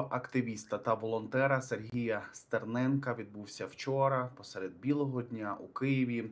активіста та волонтера Сергія Стерненка відбувся вчора посеред білого дня у Києві.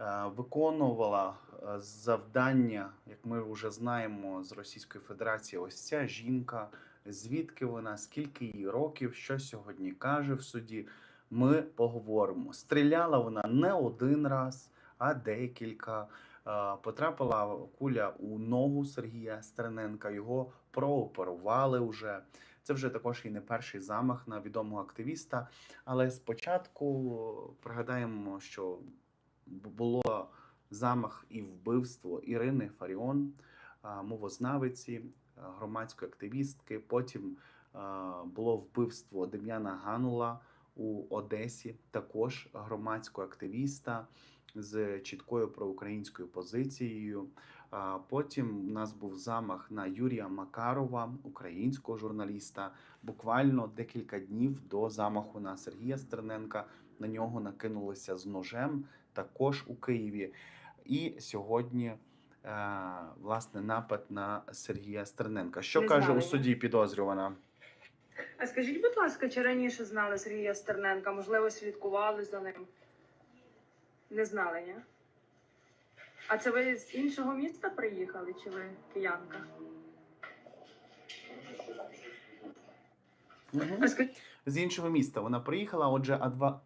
Е, Виконувала е, завдання, як ми вже знаємо, з Російської Федерації. Ось ця жінка. Звідки вона, скільки їй років, що сьогодні каже в суді. Ми поговоримо. Стріляла вона не один раз, а декілька. Е, Потрапила куля у ногу Сергія Стерненка. Його прооперували вже. Це вже також і не перший замах на відомого активіста. Але спочатку пригадаємо, що було замах і вбивство Ірини Фаріон, мовознавиці, громадської активістки. Потім було вбивство Дем'яна Ганула у Одесі, також громадського активіста з чіткою проукраїнською позицією. Потім у нас був замах на Юрія Макарова, українського журналіста. Буквально декілька днів до замаху на Сергія Стерненка на нього накинулися з ножем, також у Києві. І сьогодні. е, Власне, напад на Сергія Стерненка. Що Не каже знали, у суді підозрювана? А скажіть, будь ласка, чи раніше знали Сергія Стерненка? Можливо, слідкували за ним? Не знали, ні? А це ви з іншого міста приїхали, чи ви киянка? А скажіть, з іншого міста. Вона приїхала. Отже,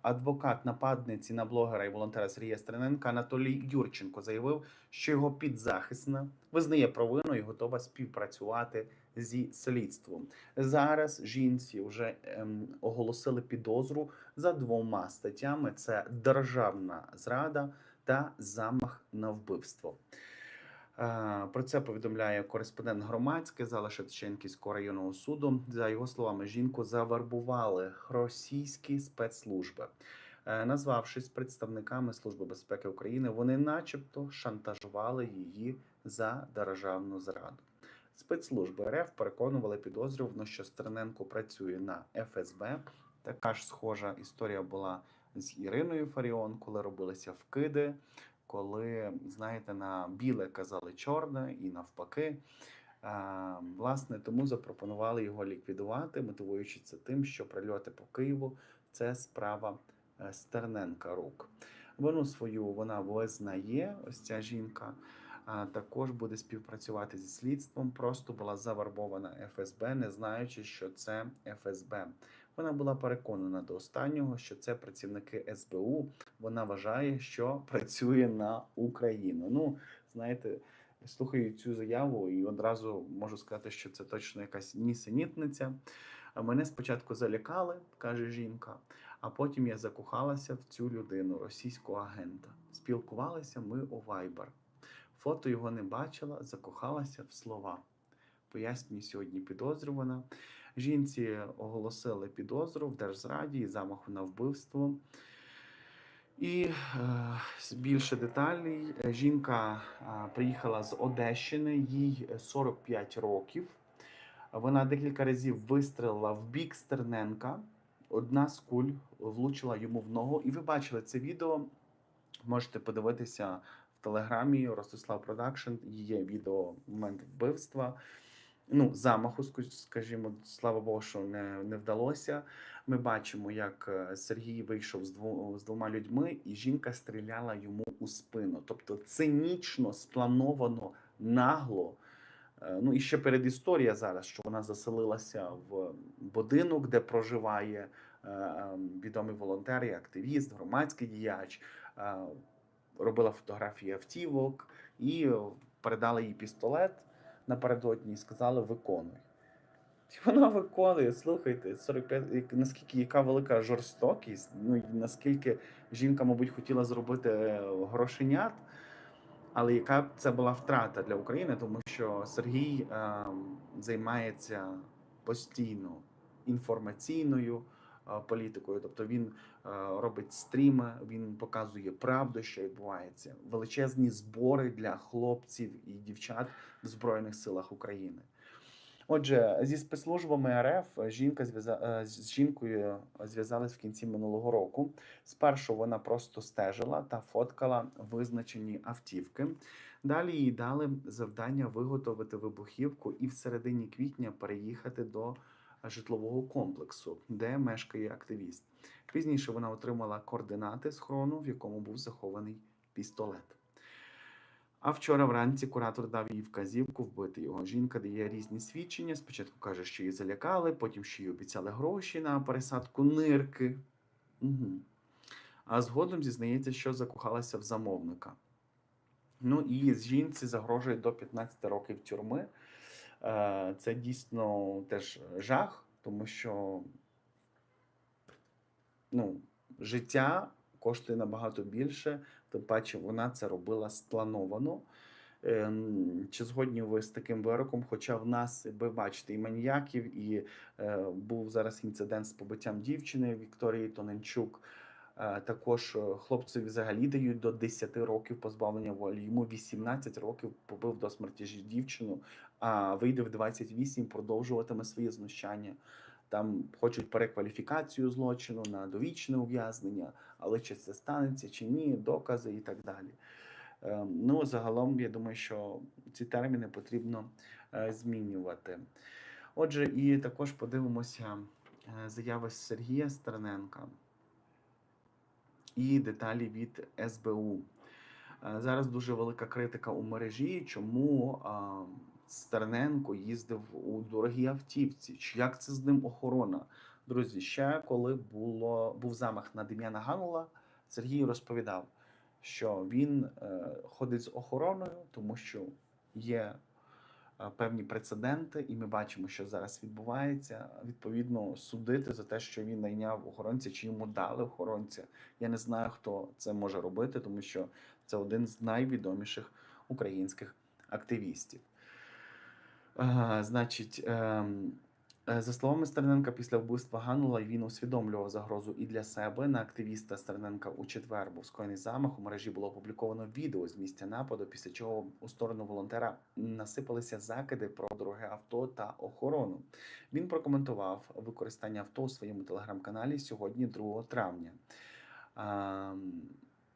адвокат нападниці на блогера і волонтера Сергія Стерненка Анатолій Юрченко заявив, що його підзахисна визнає провину і готова співпрацювати зі слідством. Зараз жінці вже ем, оголосили підозру за двома статтями: це державна зрада та замах на вбивство. Е, Про це повідомляє кореспондент громадське зала Шевченківського районного суду. За його словами, жінку завербували російські спецслужби. Е, Назвавшись представниками Служби безпеки України, вони, начебто, шантажували її за державну зраду. Спецслужби РФ переконували підозрювану, що Стерненко працює на ФСБ. Така ж схожа історія була з Іриною Фаріон, коли робилися вкиди коли, знаєте, на біле казали чорне і навпаки. Власне, тому запропонували його ліквідувати, мотивуючи це тим, що прильоти по Києву це справа е, Стерненка рук. Вину свою вона визнає, ось ця жінка. Також буде співпрацювати зі слідством. Просто була завербована ФСБ, не знаючи, що це ФСБ. Вона була переконана до останнього, що це працівники СБУ, вона вважає, що працює на Україну. Ну, знаєте, слухаю цю заяву і одразу можу сказати, що це точно якась нісенітниця. Мене спочатку залякали, каже жінка, а потім я закохалася в цю людину, російського агента. Спілкувалися ми у Viber. Фото його не бачила, закохалася в слова. Пояснює сьогодні підозрювана. Жінці оголосили підозру в держзраді і замаху на вбивство. І е, більше деталей. Е, Жінка е, приїхала з Одещини, їй 45 років. Вона декілька разів вистрелила в бік Стерненка. Одна з куль влучила йому в ногу. І ви бачили це відео. Можете подивитися в телеграмі Ростислав Продакшн. Є відео момент вбивства. Ну, замаху, скажімо, слава Богу, що не, не вдалося. Ми бачимо, як е, Сергій вийшов з, дву, з двома людьми, і жінка стріляла йому у спину. Тобто цинічно, сплановано, нагло. Е, Ну і ще перед історія зараз, що вона заселилася в будинок, де проживає е, е, відомий волонтер і активіст, громадський діяч. Робила фотографії автівок і передала їй пістолет напередодні і сказали виконуй. І вона виконує, слухайте, 45, наскільки яка велика жорстокість, ну і наскільки жінка, мабуть, хотіла зробити е, грошенят, але яка б це була втрата для України, тому що Сергій е, займається постійно інформаційною політикою, тобто він е, робить стріми, він показує правду, що відбувається, величезні збори для хлопців і дівчат в Збройних силах України. Отже, зі спецслужбами РФ жінка зв'яза... е, з жінкою зв'язались в кінці минулого року. Спершу вона просто стежила та фоткала визначені автівки. Далі їй дали завдання виготовити вибухівку і в середині квітня переїхати до житлового комплексу, де мешкає активіст. Пізніше вона отримала координати схорону, в якому був захований пістолет. А вчора вранці куратор дав їй вказівку вбити його. Жінка дає різні свідчення. Спочатку каже, що її залякали, потім що їй обіцяли гроші на пересадку нирки. Угу. А згодом зізнається, що закохалася в замовника. Ну і жінці загрожує до 15 років тюрми. Е, Це дійсно теж жах, тому що ну, життя коштує набагато більше, тим паче вона це робила сплановано. Ем, Чи згодні ви з таким вироком? Хоча в нас, ви бачите, і маніяків, і е, був зараз інцидент з побиттям дівчини Вікторії Тоненчук. Е, Також е, хлопцеві взагалі дають до 10 років позбавлення волі. Йому 18 років побив до смерті дівчину, а вийде в 28, продовжуватиме свої знущання. Там хочуть перекваліфікацію злочину на довічне ув'язнення, але чи це станеться, чи ні, докази і так далі. Е, Ну, загалом, я думаю, що ці терміни потрібно е, змінювати. Отже, і також подивимося е, заяви Сергія Стерненка і деталі від СБУ. Е, Зараз дуже велика критика у мережі, чому Стерненко їздив у дорогій автівці. Чи як це з ним охорона? Друзі, ще коли було, був замах на Дем'яна Ганула, Сергій розповідав, що він е, ходить з охороною, тому що є е, певні прецеденти, і ми бачимо, що зараз відбувається. Відповідно, судити за те, що він найняв охоронця, чи йому дали охоронця. Я не знаю, хто це може робити, тому що це один з найвідоміших українських активістів. Значить, ем, е, за словами Стерненка, після вбивства Ганула він усвідомлював загрозу і для себе. На активіста Стерненка у четвер був скоєний замах. У мережі було опубліковано відео з місця нападу, після чого у сторону волонтера насипалися закиди про дороге авто та охорону. Він прокоментував використання авто у своєму телеграм-каналі сьогодні, 2 травня. Ем,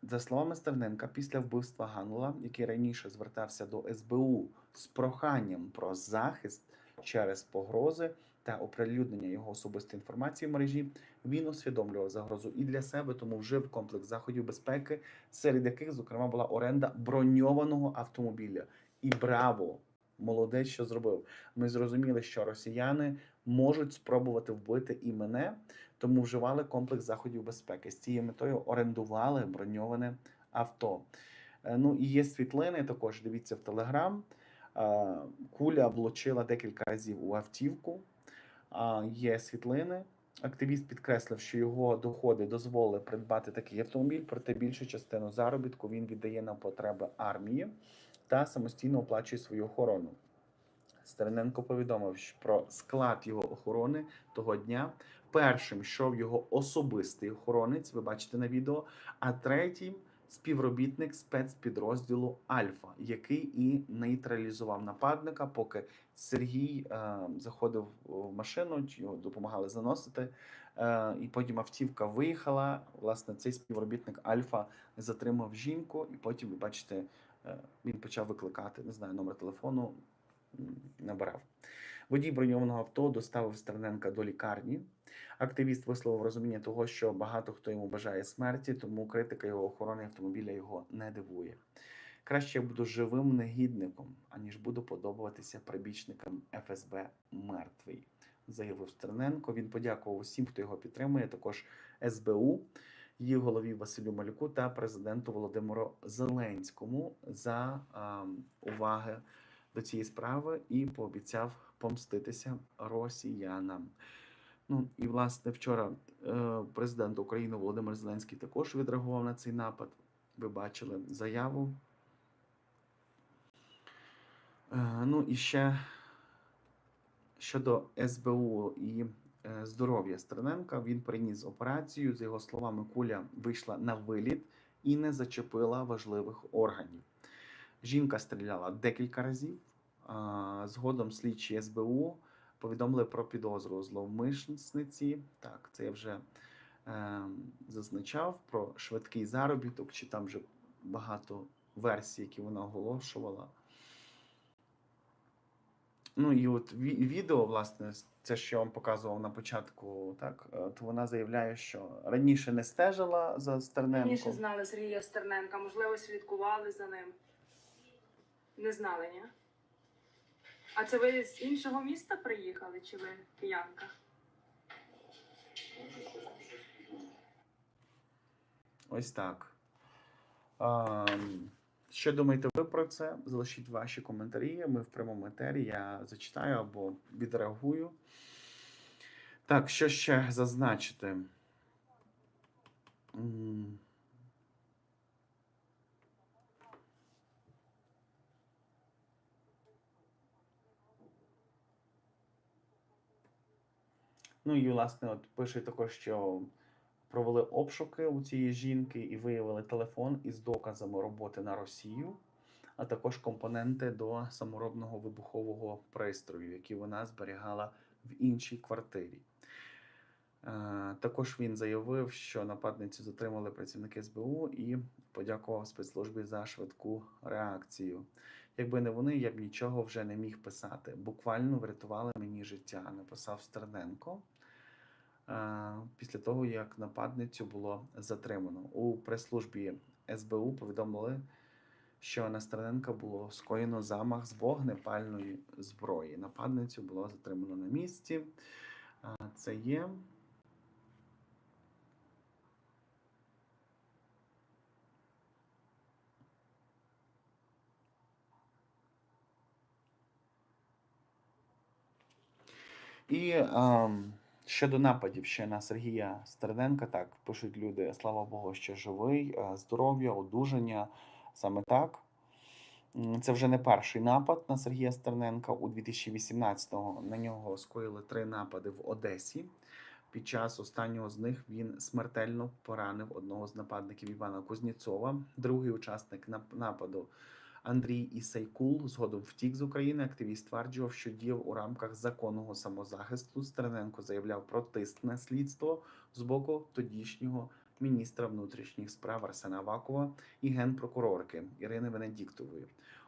За словами Стерненка, після вбивства Ганула, який раніше звертався до СБУ з проханням про захист через погрози та оприлюднення його особистої інформації в мережі, він усвідомлював загрозу і для себе, тому вжив комплекс заходів безпеки, серед яких, зокрема, була оренда броньованого автомобіля. І браво! Молодець, що зробив. Ми зрозуміли, що росіяни можуть спробувати вбити і мене, тому вживали комплекс заходів безпеки. З цією метою орендували броньоване авто. Е, Ну і є світлини. Також дивіться в Телеграм. Куля облучила декілька разів у автівку. Є світлини. Активіст підкреслив, що його доходи дозволили придбати такий автомобіль, проте більшу частину заробітку він віддає на потреби армії та самостійно оплачує свою охорону. Стерненко повідомив про склад його охорони того дня. Першим йшов його особистий охоронець, ви бачите на відео, а третім співробітник спецпідрозділу Альфа, який і нейтралізував нападника, поки Сергій е, заходив в машину, його допомагали заносити. Е, і потім автівка виїхала. Власне, цей співробітник Альфа затримав жінку, і потім, ви бачите, е, він почав викликати, не знаю, номер телефону набирав. Водій броньованого авто доставив Стерненка до лікарні. Активіст висловив розуміння того, що багато хто йому бажає смерті, тому критика його охорони автомобіля його не дивує. Краще я буду живим негідником, аніж буду подобатися прибічникам ФСБ мертвий, заявив Стерненко. Він подякував усім, хто його підтримує, також СБУ, її голові Василю Малюку та президенту Володимиру Зеленському за уваги до цієї справи і пообіцяв помститися росіянам. Ну і власне вчора е, президент України Володимир Зеленський також відреагував на цей напад. Ви бачили заяву. Е, ну і ще щодо СБУ і е, здоров'я Стерненка, він приніс операцію. За його словами, куля вийшла на виліт і не зачепила важливих органів. Жінка стріляла декілька разів. Згодом слідчі СБУ повідомили про підозру зловмисниці. Так, це я вже е, зазначав про швидкий заробіток, чи там вже багато версій, які вона оголошувала. Ну і от відео, власне, це що я вам показував на початку, так, е, то вона заявляє, що раніше не стежила за Стерненком. Раніше знали Сергія Стерненка, можливо, слідкували за ним. Не знали, ні? А це ви з іншого міста приїхали, чи ви киянка? Ось так. А, що думаєте ви про це? Залишіть ваші коментарі. Ми в прямому етері. Я зачитаю або відреагую. Так, що ще зазначити? Ну і власне, от пише також, що провели обшуки у цієї жінки і виявили телефон із доказами роботи на Росію, а також компоненти до саморобного вибухового пристрою, які вона зберігала в іншій квартирі. Е, Також він заявив, що нападницю затримали працівники СБУ і подякував спецслужбі за швидку реакцію. Якби не вони, я б нічого вже не міг писати. Буквально врятували мені життя, написав Стерненко. Е, Після того, як нападницю було затримано. У прес-службі СБУ повідомили, що на Стерненка було скоєно замах з вогнепальної зброї. Нападницю було затримано на місці. Е, Це є. І ем, щодо нападів ще на Сергія Стерненка, так пишуть люди, слава Богу, що живий, е, здоров'я, одужання. Саме так. Це вже не перший напад на Сергія Стерненка. У 2018-го на нього скоїли три напади в Одесі. Під час останнього з них він смертельно поранив одного з нападників Івана Кузнєцова. Другий учасник нападу Андрій Ісайкул згодом втік з України. Активіст стверджував, що діяв у рамках законного самозахисту. Стерненко заявляв про тиск на слідство з боку тодішнього міністра внутрішніх справ Арсена Авакова і генпрокурорки Ірини Венедіктової.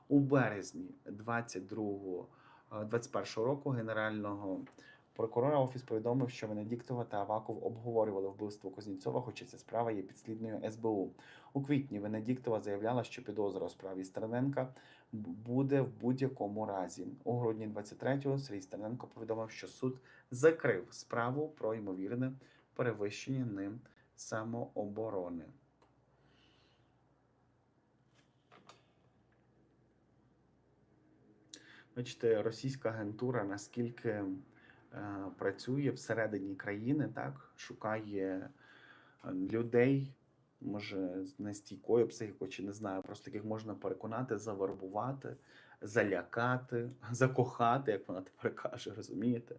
У березні 22 е, 21 року генерального прокурора офіс повідомив, що Венедіктова та Аваков обговорювали вбивство Кузнєцова, хоча ця справа є підслідною СБУ. У квітні Венедіктова заявляла, що підозра у справі Стерненка буде в будь-якому разі. У грудні 23-го Сергій Стерненко повідомив, що суд закрив справу про ймовірне перевищення ним самооборони. Бачите, російська агентура наскільки працює всередині країни, так шукає е, людей, може з нестійкою психікою, чи не знаю, просто яких можна переконати, завербувати, залякати, закохати, як вона тепер каже, розумієте?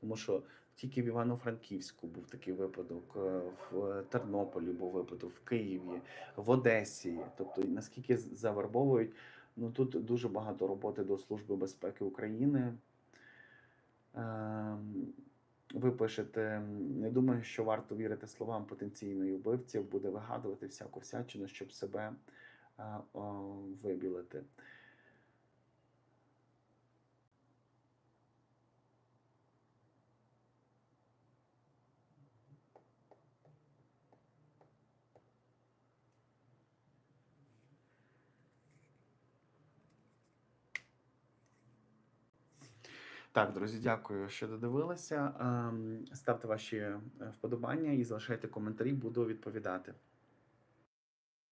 Тому що тільки в Івано-Франківську був такий випадок, е, в Тернополі був випадок, в Києві, в Одесі. Тобто, наскільки завербовують, ну тут дуже багато роботи до Служби безпеки України. Ем, Ви пишете, не думаю, що варто вірити словам потенційної вбивці, буде вигадувати всяку всячину, щоб себе е, вибілити. Так, друзі, дякую, що додивилися. Ем, Ставте ваші е, вподобання і залишайте коментарі, буду відповідати.